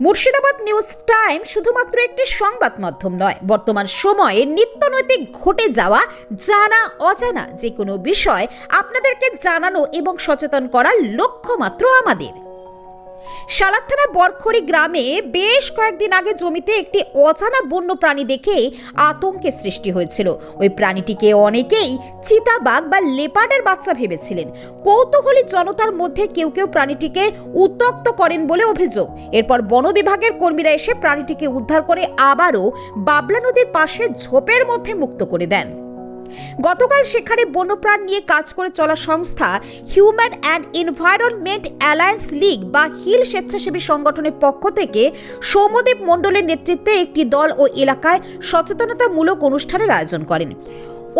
Murshidabad news time শুধুমাত্র একটি সংবাদ মাধ্যম নয়। বর্তমান সময়ে নিত্যনৈতিক ঘটে যাওয়া জানা অজানা যে কোনো বিষয় আপনাদেরকে জানানো এবং সচেতন করার লক্ষ্য মাত্র আমাদের। সালাদ থানার গ্রামে বেশ কয়েকদিন আগে জমিতে একটি অজানা বন্য প্রাণী দেখে আতঙ্কের সৃষ্টি হয়েছিল। ওই প্রাণীটিকে অনেকেই চিতাবাঘ বা লেপার্ডের বাচ্চা ভেবেছিলেন। কৌতূহলী জনতার মধ্যে কেউ কেউ প্রাণীটিকে উত্তক্ত করেন বলে অভিযোগ। এরপর বন বিভাগের কর্মীরা এসে প্রাণীটিকে উদ্ধার করে আবারও বাবলা নদীর পাশে ঝোপের মধ্যে মুক্ত করে দেন। গতকাল সেখানে বন্যপ্রাণ নিয়ে কাজ করে চলা সংস্থা human and environment alliance league বা হিল স্বেচ্ছাসেবী সংগঠনের পক্ষ থেকে সৌম্যদীপ মণ্ডলের নেতৃত্বে একটি দল ও এলাকায় সচেতনতামূলক অনুষ্ঠানের আয়োজন করেন।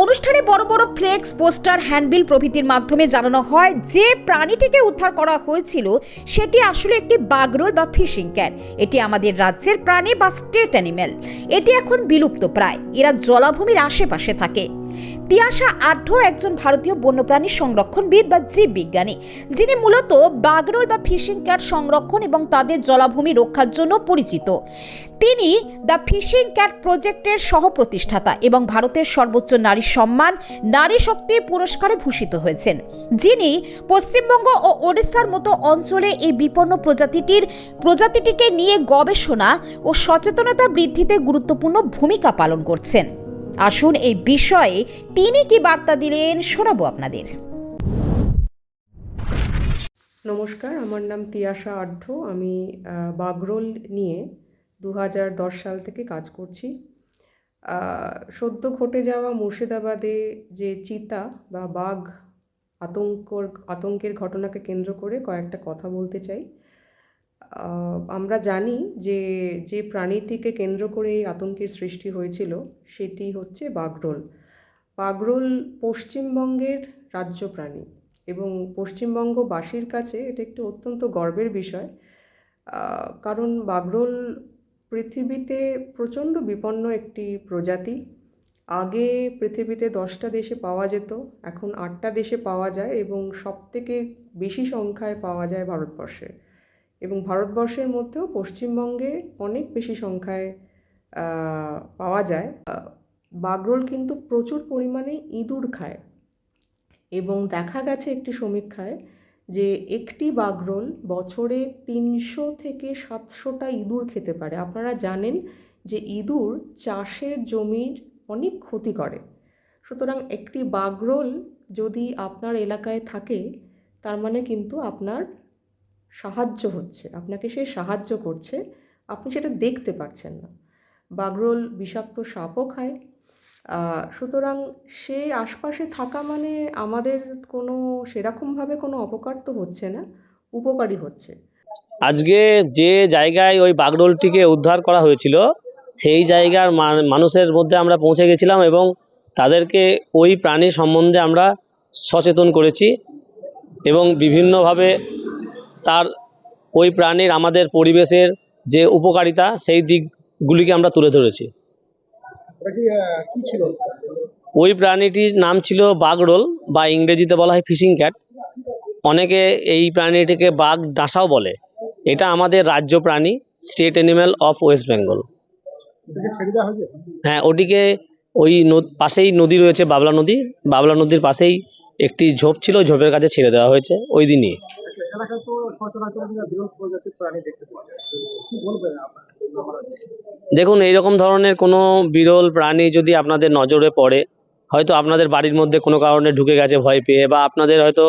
অনুষ্ঠানে বড় বড় ফ্লেক্স, পোস্টার, হ্যান্ডবিল প্রভৃতির মাধ্যমে জানানো হয়, যে প্রাণীটিকে উদ্ধার করা হয়েছিল সেটি আসলে একটি বাগরোল বা ফিশিং ক্যাট। এটি আমাদের রাজ্যের প্রাণী বা স্টেট অ্যানিম্যাল এটি এখন বিলুপ্ত প্রায়। এরা জলাভূমির আশেপাশে থাকে। তিয়াশা আঢ্য একজন ভারতীয় বন্যপ্রাণী সংরক্ষণবিদ বা জীব বিজ্ঞানী। যিনি মূলত বাগরোল বা ফিশিং ক্যাট সংরক্ষণ এবং তাদের জলাভূমি রক্ষার জন্য পরিচিত। তিনি দ্য ফিশিং ক্যাট প্রজেক্টের সহ প্রতিষ্ঠাতা এবং ভারতের সর্বোচ্চ নারী সম্মান, নারী শক্তি পুরস্কারে ভূষিত হয়েছেন। যিনি পশ্চিমবঙ্গ ও ওড়িশার মতো অঞ্চলে এই বিপন্ন প্রজাতিটির, প্রজাতিটিকে নিয়ে গবেষণা ও সচেতনতা বৃদ্ধিতে গুরুত্বপূর্ণ ভূমিকা পালন করছেন। আসুন এই বিষয়ে তিনি কি বার্তা দিলেন শোনাবো আপনাদের। নমস্কার, আমার নাম তিয়াশা আঢ্য আমি বাগরোল নিয়ে দু হাজার দশ সাল থেকে কাজ করছি। সদ্য ঘটে যাওয়া মুর্শিদাবাদে যে চিতা বা বাঘ আতঙ্কর, আতঙ্কের ঘটনাকে কেন্দ্র করে কয়েকটা কথা বলতে চাই। আমরা জানি যে যে প্রাণীটিকে কেন্দ্র করে এই আতঙ্কের সৃষ্টি হয়েছিল, সেটি হচ্ছে বাগরোল বাগরোল পশ্চিমবঙ্গের রাজ্য প্রাণী এবং পশ্চিমবঙ্গবাসীর কাছে এটা একটি অত্যন্ত গর্বের বিষয় কারণ বাগরোল পৃথিবীতে প্রচণ্ড বিপন্ন একটি প্রজাতি। আগে পৃথিবীতে দশটা দেশে পাওয়া যেত, এখন আটটা দেশে পাওয়া যায় এবং সবথেকে বেশি সংখ্যায় পাওয়া যায় ভারতবর্ষে। এবং ভারতবর্ষের মধ্যেও পশ্চিমবঙ্গে অনেক বেশি সংখ্যায় পাওয়া যায়। বাগরোল কিন্তু প্রচুর পরিমাণে ইঁদুর খায় এবং দেখা গেছে একটি সমীক্ষায় যে একটি বাগরোল বছরে তিনশো থেকে সাতশোটা ইঁদুর খেতে পারে। আপনারা জানেন যে ইঁদুর চাষের জমির অনেক ক্ষতি করে। সুতরাং একটি বাগরোল যদি আপনার এলাকায় থাকে, তার মানে কিন্তু আপনার সাহায্য হচ্ছে, আপনাকে সে সাহায্য করছে, আপনি সেটা দেখতে পাচ্ছেন না। বাগরোল বিষাক্ত সাপও খায়। সুতরাং সে আশপাশে থাকা মানে আমাদের কোনো সেরকমভাবে কোনো অপকার তো হচ্ছে না উপকারী হচ্ছে। আজকে যে জায়গায় ওই বাগরোলটিকে উদ্ধার করা হয়েছিল, সেই জায়গার মানুষের মধ্যে আমরা পৌঁছে গেছিলাম এবং তাদেরকে ওই প্রাণী সম্বন্ধে আমরা সচেতন করেছি এবং বিভিন্নভাবে তার ওই প্রাণীর আমাদের পরিবেশের যে উপকারিতা সেই দিকগুলিকে আমরা তুলে ধরেছি। ওই প্রাণীটির নাম ছিল বাগডোল বা ইংরেজিতে বলা হয় ফিশিং ক্যাট। অনেকে এই প্রাণীটিকে বাঘ ডাসাও বলে। এটা আমাদের রাজ্য প্রাণী state animal of West Bengal. হ্যাঁ ওটিকে ওই পাশেই নদী রয়েছে বাবলা নদী। বাবলা নদীর পাশেই একটি ঝোপ ছিল ঝোপের কাছে ছেড়ে দেওয়া হয়েছে ওই দিনই। এলাকায় তো সচরাচর বিরল প্রজাতির প্রাণী দেখতে পাওয়া যায়। কি বলবেন দেখুন, এইরকম ধরনের কোনো বিরল প্রাণী যদি আপনাদের নজরে পড়ে, হয়তো আপনাদের বাড়ির মধ্যে কোনো কারণে ঢুকে গেছে ভয় পেয়ে, বা আপনাদের হয়তো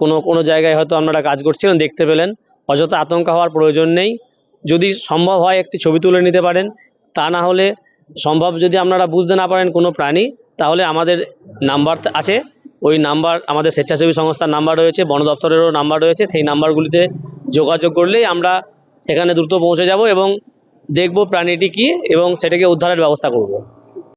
কোনো কোনো জায়গায় হয়তো আপনারা কাজ করছিলেন, দেখতে পেলেন, অযথা আতঙ্ক হওয়ার প্রয়োজন নেই। যদি সম্ভব হয় একটি ছবি তুলে নিতে পারেন, তা না হলে সম্ভব যদি আপনারা বুঝতে না পারেন কোনো প্রাণী, তাহলে আমাদের নাম্বার আছে। ওই নাম্বার, আমাদের স্বেচ্ছাসেবী সংস্থার নাম্বার রয়েছে, বন দপ্তরেরও নাম্বার রয়েছে, সেই নাম্বারগুলিতে যোগাযোগ করলেই আমরা সেখানে দ্রুত পৌঁছে যাব এবং দেখব প্রাণীটি কী এবং সেটাকে উদ্ধারের ব্যবস্থা করব।